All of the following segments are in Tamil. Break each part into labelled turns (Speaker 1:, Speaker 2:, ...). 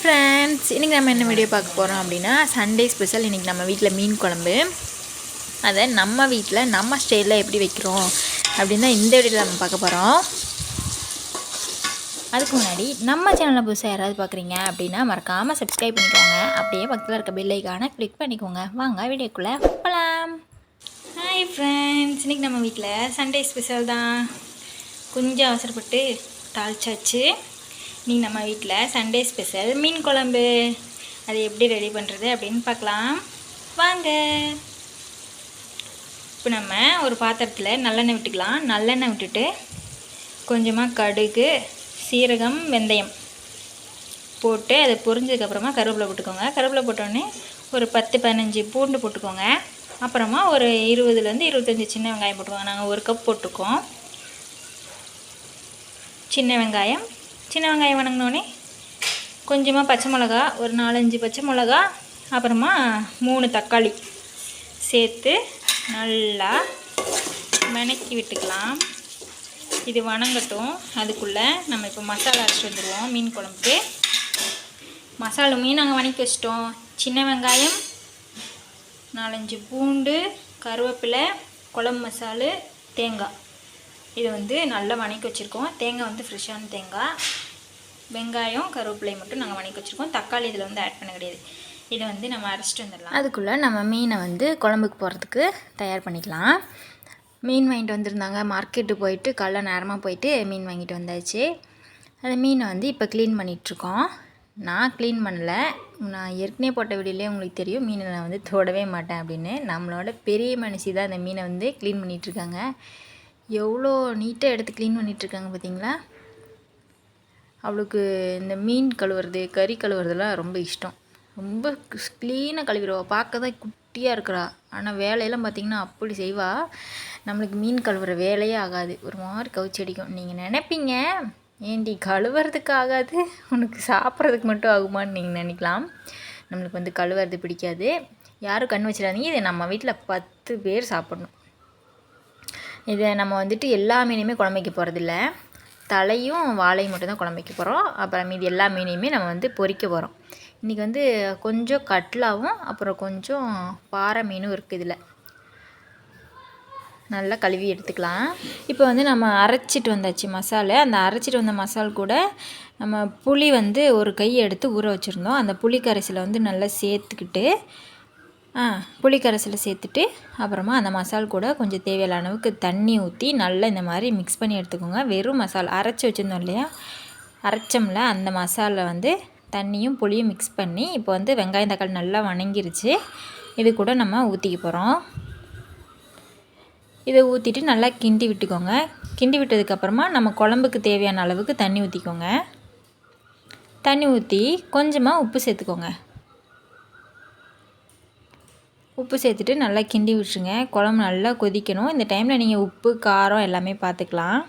Speaker 1: ஃப்ரெண்ட்ஸ் இன்றைக்கி நம்ம என்ன வீடியோ பார்க்க போகிறோம் அப்படின்னா சண்டே ஸ்பெஷல் இன்றைக்கி நம்ம வீட்டில் மீன் குழம்பு. அதை நம்ம வீட்டில் நம்ம ஸ்டைலில் எப்படி வைக்கிறோம் அப்படின்னு தான் இந்த வீடியோவில் நம்ம பார்க்க போகிறோம் அதுக்கு முன்னாடி நம்ம சேனலை புதுசாக யாராவது பார்க்குறீங்க அப்படின்னா மறக்காமல் சப்ஸ்கிரைப் பண்ணிக்கோங்க. அப்படியே பக்கத்தில் இருக்க பெல் கிளிக் பண்ணிக்கோங்க. வாங்க வீடியோக்குள்ளே போகலாம் ஹாய் ஃப்ரெண்ட்ஸ் இன்றைக்கி நம்ம வீட்டில் சண்டே ஸ்பெஷல் தான். கொஞ்சம் அவசரப்பட்டு தாளிச்சாச்சு. இன்றைக்கி நம்ம வீட்டில் சண்டே ஸ்பெஷல் மீன் குழம்பு. அது எப்படி ரெடி பண்ணுறது அப்படின்னு பார்க்கலாம். வாங்க. இப்போ நம்ம ஒரு பாத்திரத்தில் நல்லெண்ணெய் விட்டுக்கலாம். நல்லெண்ணெய் விட்டுட்டு கொஞ்சமாக கடுகு சீரகம் வெந்தயம் போட்டு அதை பொரிஞ்சதுக்கப்புறமா கருவேப்பிலை போட்டுக்கோங்க. கருவேப்பிலை போட்டோடனே ஒரு பத்து பதினஞ்சு பூண்டு போட்டுக்கோங்க. அப்புறமா ஒரு இருபதுலேருந்து இருபத்தஞ்சி சின்ன வெங்காயம் போட்டுக்கோங்க. நாங்கள் ஒரு கப் போட்டுக்கோம் சின்ன வெங்காயம் சின்ன வெங்காயம் வணங்கினோடனே கொஞ்சமாக பச்சை மிளகா ஒரு நாலஞ்சு பச்சை மிளகா அப்புறமா மூணு தக்காளி சேர்த்து நல்லா வணக்கி விட்டுக்கலாம். இது வணங்கட்டும். அதுக்குள்ளே நம்ம இப்போ மசாலா அரைச்சிட்டு வந்துடுவோம் மீன் குழம்புக்கு. மசாலுமே நாங்கள் வணக்கி வச்சிட்டோம். சின்ன வெங்காயம் நாலஞ்சு பூண்டு கருவேப்பிலை குழம்பு மசாலு தேங்காய். இது வந்து நல்லா வணக்கி வச்சுருக்கோம். தேங்காய் வந்து ஃப்ரெஷ்ஷான தேங்காய். வெங்காயம் கருவேப்பிலை மட்டும் நாங்கள் வணக்கி வச்சுருக்கோம். தக்காளி இதில் வந்து ஆட் பண்ண கிடையாது. இதை வந்து நம்ம அரைச்சிட்டு வந்துடலாம். அதுக்குள்ளே நம்ம மீனை வந்து குழம்புக்கு போகிறதுக்கு தயார் பண்ணிக்கலாம். மீன் வாங்கிட்டு வந்திருந்தாங்க. மார்க்கெட்டு போயிட்டு காலைல நேரமாக போயிட்டு மீன் வாங்கிட்டு வந்தாச்சு. அந்த மீனை வந்து இப்போ க்ளீன் பண்ணிகிட்ருக்கோம் நான் க்ளீன் பண்ணல. நான் ஏற்கனவே போட்ட வீடியோலேயே உங்களுக்கு தெரியும். மீனை நான் வந்து தொடவே மாட்டேன் அப்படின்னு. நம்மளோட பெரிய மனுஷி தான் அந்த மீனை வந்து க்ளீன் பண்ணிகிட்ருக்காங்க எவ்வளோ நீட்டாக எடுத்து க்ளீன் பண்ணிகிட்ருக்காங்க பார்த்தீங்களா அவளுக்கு இந்த மீன் கழுவுறது கறி கழுவுறதுலாம் ரொம்ப இஷ்டம். ரொம்ப க்ளீனாக கழுவிடுவா. பார்க்க தான் குட்டியாக இருக்கிறா. ஆனால் வேலையெல்லாம் பார்த்திங்கன்னா அப்படி செய்வா. நம்மளுக்கு மீன் கழுவுற வேலையே ஆகாது. ஒரு மாதிரி கவுச்சி அடிக்கும். நீங்கள் நினைப்பீங்க ஏண்டி கழுவுறதுக்கு ஆகாது? உனக்கு சாப்பிட்றதுக்கு மட்டும் ஆகுமான்னு நீங்கள் நினைக்கலாம். நம்மளுக்கு வந்து கழுவுறது பிடிக்காது. யாரும் கண் வச்சிடாதீங்க. இதை நம்ம வீட்டில் பத்து பேர் சாப்பிட்ணும். இதை நம்ம வந்துட்டு எல்லா மீனையுமே குழம்பைக்கு போகிறதில்ல தலையும் வாழையும் மட்டும்தான் குழம்பு போகிறோம் அப்புறம் மீதி எல்லா மீனையுமே நம்ம வந்து பொறிக்க போகிறோம் இன்றைக்கி வந்து கொஞ்சம் கட்லாவும் அப்புறம் கொஞ்சம் பாறை மீனும் இருக்குது இதில். நல்லா கழுவி எடுத்துக்கலாம். இப்போ வந்து நம்ம அரைச்சிட்டு வந்தாச்சு மசாலா. அந்த அரைச்சிட்டு வந்த மசால் கூட நம்ம புளி வந்து ஒரு கை எடுத்து ஊற வச்சுருந்தோம். அந்த புளி கரைசலை வந்து நல்லா சேர்த்துக்கிட்டு புளிக்கரைசலை சேர்த்துட்டு அப்புறமா அந்த மசால் கூட கொஞ்சம் தேவையான அளவுக்கு தண்ணி ஊற்றி நல்லா இந்த மாதிரி மிக்ஸ் பண்ணி எடுத்துக்கோங்க. வெறும் மசாலா அரைச்சி வச்சுருந்தோம் இல்லையா? அரைச்சோம்ல அந்த மசாலில் வந்து தண்ணியும் புளியும் மிக்ஸ் பண்ணி இப்போ வந்து வெங்காயம் தக்காளி நல்லா வணங்கிருச்சு. இது கூட நம்ம ஊற்றிக்க போகிறோம் இதை ஊற்றிட்டு நல்லா கிண்டி விட்டுக்கோங்க. கிண்டி விட்டதுக்கப்புறமா நம்ம குழம்புக்கு தேவையான அளவுக்கு தண்ணி ஊற்றிக்கோங்க தண்ணி ஊற்றி கொஞ்சமாக உப்பு சேர்த்துக்கோங்க. உப்பு சேர்த்துட்டு நல்லா கிண்டி விட்டுருங்க. குழம்பு நல்லா கொதிக்கணும். இந்த டைமில் நீங்கள் உப்பு காரம் எல்லாமே பார்த்துக்கலாம்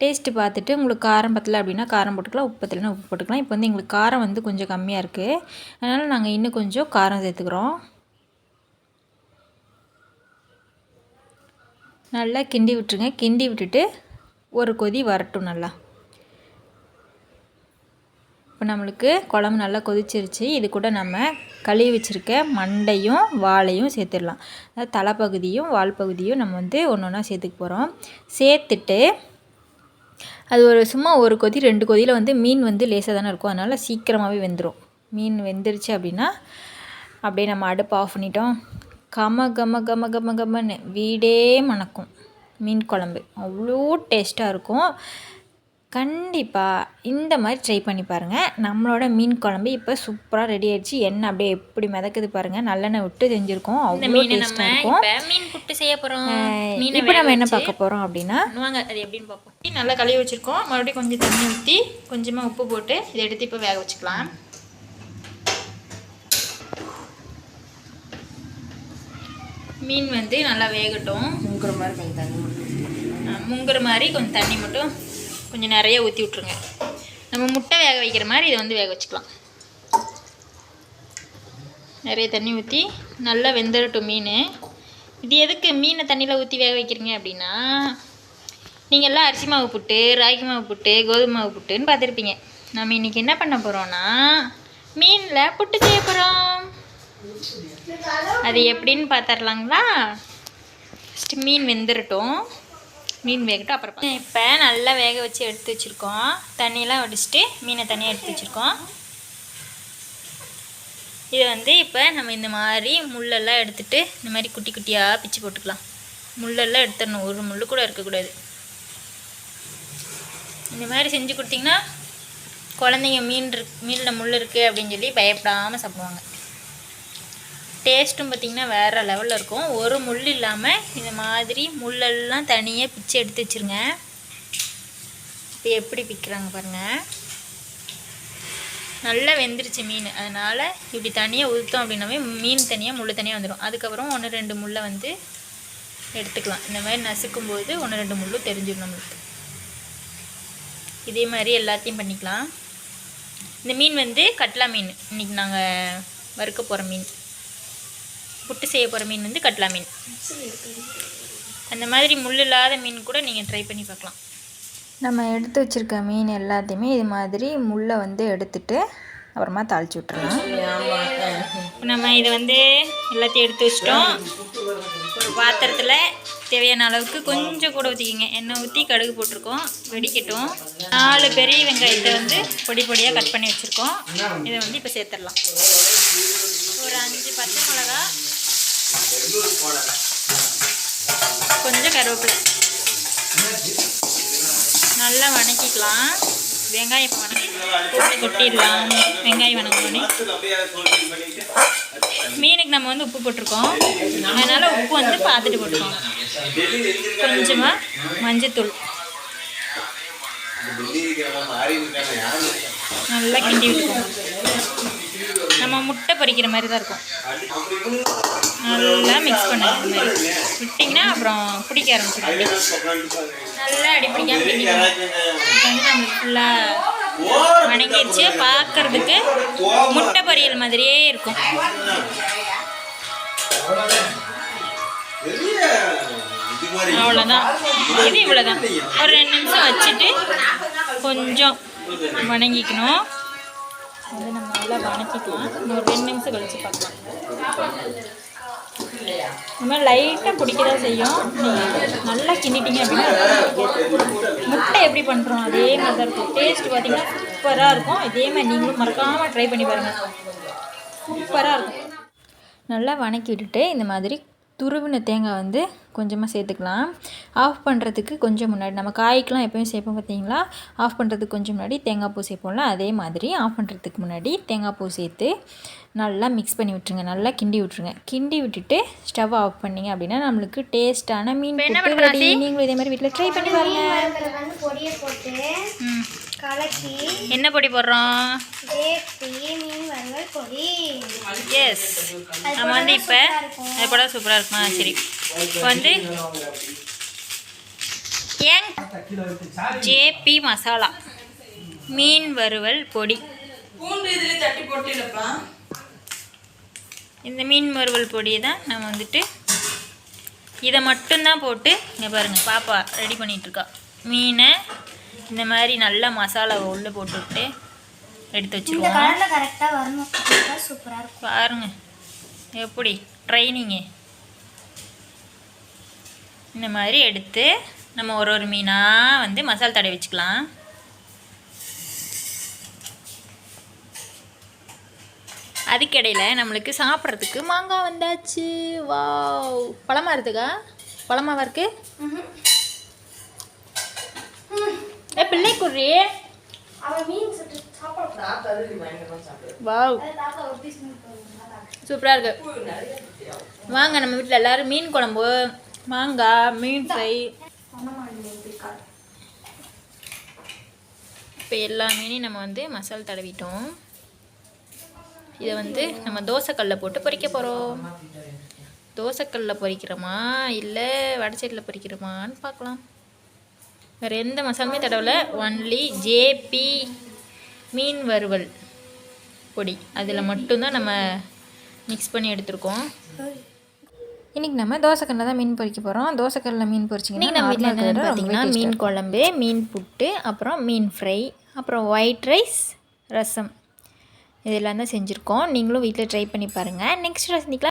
Speaker 1: டேஸ்ட்டு பார்த்துட்டு உங்களுக்கு காரம் பத்தலை அப்படின்னா காரம் போட்டுக்கலாம் உப்பு பத்தலைன்னா உப்பு போட்டுக்கலாம். இப்போ வந்து எங்களுக்கு காரம் வந்து கொஞ்சம் கம்மியாக இருக்குது அதனால் நாங்கள் இன்னும் கொஞ்சம் காரம் சேர்த்துக்கிறோம். நல்லா கிண்டி விட்டுருங்க. கிண்டி விட்டுட்டு ஒரு கொதி வரட்டும் நல்லா. இப்போ நம்மளுக்கு குழம்பு நல்லா கொதிச்சிருச்சு. இது கூட நம்ம கழுவி வச்சுருக்க மண்டையும் வாழையும் சேர்த்துடலாம். அதாவது தலைப்பகுதியும் வால் பகுதியும் நம்ம வந்து ஒன்று ஒன்றா சேர்த்துக்க போகிறோம் சேர்த்துட்டு அது ஒரு சும்மா ஒரு கொதி ரெண்டு கொதியில் வந்து மீன் வந்து லேசாக தானே இருக்கும். அதனால் சீக்கிரமாகவே வெந்துடும் மீன் வெந்துருச்சு அப்படின்னா அப்படியே நம்ம அடுப்பு ஆஃப் பண்ணிட்டோம். கம கம கம கம கமன்னு வீடே மணக்கும். மீன் குழம்பு. அவ்வளோ டேஸ்ட்டாக இருக்கும். கண்டிப்பாக இந்த மாதிரி ட்ரை பண்ணி பாருங்கள் நம்மளோட மீன் குழம்பு இப்போ சூப்பராக ரெடி ஆயிடுச்சு. எண்ணெய் அப்படியே எப்படி மிதக்குது பாருங்கள் நல்லெண்ணெய் விட்டு செஞ்சுருக்கோம் அவ்வளோ டேஸ்ட்டாக இருக்கும்.
Speaker 2: மீன் புட்டு செய்ய போகிறோம்
Speaker 1: இப்போ நம்ம என்ன பார்க்க போகிறோம் அப்படின்னா?
Speaker 2: வாங்க அது எப்படின்னு பார்ப்போம்.
Speaker 1: நல்லா கழுவி வச்சுருக்கோம். மறுபடியும் கொஞ்சம் தண்ணி ஊற்றி கொஞ்சமாக உப்பு போட்டு இதை எடுத்து இப்போ வேக வச்சுக்கலாம். மீன் வந்து நல்லா வேகட்டும்.
Speaker 2: முங்குற மாதிரி கொஞ்சம் தண்ணி
Speaker 1: முங்குற மாதிரி கொஞ்சம் தண்ணி மட்டும் கொஞ்சம் நிறைய ஊற்றி விட்ருங்க நம்ம முட்டை வேக வைக்கிற மாதிரி இதை வந்து வேக வச்சுக்கலாம். நிறைய தண்ணி ஊற்றி நல்லா வெந்துடட்டும் மீன். இது எதுக்கு மீனை தண்ணியில் ஊற்றி வேக வைக்கிறீங்க அப்படின்னா நீங்கள் எல்லாம் அரிசி மாவு புட்டு ராகி மாவு புட்டு கோதுமை மாவு புட்டுன்னு பார்த்துருப்பீங்க. நம்ம இன்னைக்கு என்ன பண்ண போகிறோன்னா மீனில் புட்டு செய்ய போகிறோம் அது எப்படின்னு பார்த்துடலாங்களா ஃபஸ்ட்டு மீன் வெந்துடட்டும் மீன் வேகட்டும் அப்புறம் இப்போ நல்லா வேக வச்சு எடுத்து வச்சுருக்கோம். தண்ணியெலாம் வடிச்சிட்டு மீனை தனியாக எடுத்து வச்சுருக்கோம். இது வந்து இப்போ நம்ம இந்த மாதிரி முள்ளெல்லாம் எடுத்துட்டு இந்த மாதிரி குட்டி குட்டியாக பிச்சு போட்டுக்கலாம். முள்ளெல்லாம் எடுத்துடணும். ஒரு முள் கூட இருக்கக்கூடாது. இந்த மாதிரி செஞ்சு கொடுத்தீங்கன்னா குழந்தைங்க மீன் இருக்கு மீனில் முள் இருக்குது அப்படின்னு சொல்லி பயப்படாமல் சாப்பிடுவாங்க. டேஸ்ட்டும் பார்த்திங்கன்னா வேறு லெவலில் இருக்கும். ஒரு முள் இல்லாமல் இந்த மாதிரி முள்ளெல்லாம் தனியாக பிச்சு எடுத்து வச்சுருங்க. இப்போ எப்படி பிக்கிறாங்க பாருங்கள் நல்லா வெந்துருச்சு மீன். அதனால் இப்படி தனியாக ஊற்றோம் அப்படின்னாவே மீன் தனியாக முள் தனியாக வந்துடும் அதுக்கப்புறம் ஒன்று ரெண்டு முள்ளை வந்து எடுத்துக்கலாம். இந்த மாதிரி நசுக்கும் போது ஒன்று ரெண்டு முள்ளும் தெரிஞ்சிடும் நம்மளுக்கு. இதே மாதிரி எல்லாத்தையும் பண்ணிக்கலாம். இந்த மீன் வந்து கட்லா மீன். இன்றைக்கி நாங்கள் வறுக்க போகிற மீன். புட்டு செய்ய போகிற மீன் வந்து கட்லா மீன். அந்த மாதிரி முள் இல்லாத மீன் கூட நீங்கள் ட்ரை பண்ணி பார்க்கலாம்.
Speaker 3: நம்ம எடுத்து வச்சுருக்க மீன் எல்லாத்தையுமே இது மாதிரி முள்ளை வந்து எடுத்துட்டு அப்புறமா தாளிச்சு விட்டுறலாம்.
Speaker 1: நம்ம இதை வந்து எல்லாத்தையும் எடுத்து வச்சிட்டோம். ஒரு பாத்திரத்தில் தேவையான அளவுக்கு கொஞ்சம் கூட ஊற்றிக்கிங்க எண்ணெய் ஊற்றி கடுகு போட்டிருக்கோம். வெடிக்கட்டும். நாலு பெரிய வெங்காயத்தை வந்து பொடி பொடியாக கட் பண்ணி வச்சுருக்கோம். இதை வந்து இப்போ சேர்த்துடலாம். ஒரு அஞ்சு பச்சை மிளகா கொஞ்சம் கருவேப்பிலை. நல்லா வணக்கிக்கலாம். வெங்காயம் இப்போ வணக்கி கொட்டிடலாம். வெங்காயம் வணங்கினோடனே. மீனுக்கு நம்ம வந்து உப்பு போட்டிருக்கோம். அதனால் உப்பு வந்து பார்த்துட்டு போட்டுருக்கோம் கொஞ்சமாக மஞ்சத்தூள். நல்லா கிண்டி விட்டுருக்கோம் நம்ம முட்டை பொரிக்கிற மாதிரி தான் இருக்கும். நல்லா மிக்ஸ் பண்ணுங்க விட்டிங்கன்னா அப்புறம் பிடிக்க ஆரம்பிச்சிடும் நல்லா அடி பிடிக்காம வந்து நம்மளுக்கு ஃபுல்லாக வணங்கிடுச்சு பார்க்கறதுக்கு முட்டை பொரியல் மாதிரியே இருக்கும். அவ்வளோதான் இது இவ்வளோதான் ஒரு ரெண்டு நிமிஷம் வச்சுட்டு கொஞ்சம் வணங்கிக்கணும். அதை நம்ம நல்லா வணக்கிக்கலாம். ஒரு ரெண்டு நிமிஷம் கழிச்சு பார்க்கலாம். இந்த மாதிரி லைட்டாக பிடிக்க தான் செய்யும். நீங்கள் நல்லா கிண்டிட்டீங்க அப்படின்னா முட்டை எப்படி பண்ணுறோம் அதே மாதிரி தான் இருக்கும். டேஸ்ட் பார்த்தீங்கன்னா சூப்பராக இருக்கும். இதே மாதிரி நீங்களும் மறக்காமல் ட்ரை பண்ணி பாருங்கள் சூப்பராக இருக்கும்.
Speaker 3: நல்லா வணக்கி விட்டுட்டு இந்த மாதிரி துருவின தேங்காய் வந்து கொஞ்சமாக சேர்த்துக்கலாம். ஆஃப் பண்ணுறதுக்கு கொஞ்சம் முன்னாடி நம்ம காய்க்கெலாம் எப்பயும் சேர்ப்போம் பார்த்தீங்களா ஆஃப் பண்ணுறதுக்கு கொஞ்சம் முன்னாடி தேங்காய் பூ சேர்ப்போம்ல அதே மாதிரி ஆஃப் பண்ணுறதுக்கு முன்னாடி தேங்காய் பூ சேர்த்து நல்லா மிக்ஸ் பண்ணி விட்டுருங்க. நல்லா கிண்டி விட்டுருங்க. கிண்டி விட்டுட்டு ஸ்டவ் ஆஃப் பண்ணீங்க அப்படின்னா நம்மளுக்கு டேஸ்ட்டான மீன் ready. நீங்களும் இதே மாதிரி வீட்டில் ட்ரை பண்ணி பாருங்க.
Speaker 4: அதில் வந்து பொடியை போட்டு
Speaker 1: ம்.
Speaker 4: கலக்கி
Speaker 1: என்ன பொடி போடுறோம்? எஸ் நம்ம வந்து இப்போ அது போட சூப்பராக இருக்குமா? சரி. இப்போ வந்து யங் ஜேபி மசாலா. மீன் வறுவல் பொடி. இந்த மீன் வறுவல் பொடியை தான் நம்ம வந்துட்டு இதை மட்டும்தான் போட்டு இங்கே பாருங்கள் பாப்பா ரெடி பண்ணிகிட்ருக்கா மீனை இந்த மாதிரி நல்லா மசாலாவை உள்ளே போட்டுவிட்டு எடுத்து வச்சுருவோம்.
Speaker 4: கலரில் கரெக்டாக வரணும். சூப்பராக இருக்கும்.
Speaker 1: பாருங்க. எப்படி? ட்ரைனிங்கு இந்த மாதிரி எடுத்து நம்ம ஒரு ஒரு மீனாக வந்து மசால் தடவி வச்சுக்கலாம். அதுக்கிடையில் நம்மளுக்கு சாப்பிட்றதுக்கு மாங்காய் வந்தாச்சு. வாவ் பழமா இருக்குக்கா பழமாவா இருக்கு? ஏ பிள்ளை குர்ரி
Speaker 4: அவன் மீன் சுட்டு
Speaker 1: சூப்பராக இருக்கு. வாங்க நம்ம வீட்டில் எல்லாரும் மீன் குழம்பு மாங்காய் மீன் ஃப்ரை. இப்போ எல்லா மீனையும் நம்ம வந்து மசால் தடவிட்டோம். இதை வந்து நம்ம தோசைக்கல்ல போட்டு பொரிக்க போகிறோம் தோசைக்கல்ல பொரிக்கிறோமா இல்லை வடச்சட்டியில் பொரிக்கிறோமான்னு பார்க்கலாம். வேறு எந்த மசாலுமே தடவல. ஒன்லி ஜேபி மீன் வறுவல் பொடி. அதில் மட்டும்தான் நம்ம மிக்ஸ் பண்ணி எடுத்திருக்கோம்.
Speaker 3: இன்றைக்கி நம்ம தோசைக்கல்லில் தான் மீன் பொரிக்க போகிறோம் தோசைக்கல்லில் மீன் பொரிச்சிங்கன்னா
Speaker 1: இன்றைக்கி நம்ம வீட்டில் என்னென்னு பார்த்தீங்கன்னா மீன் குழம்பு மீன் புட்டு அப்புறம் மீன் ஃப்ரை அப்புறம் ஒயிட் ரைஸ் ரசம். இதெல்லாம் தான் செஞ்சுருக்கோம். நீங்களும் வீட்டில் ட்ரை பண்ணி பாருங்கள் நெக்ஸ்ட் சந்திக்கலாம்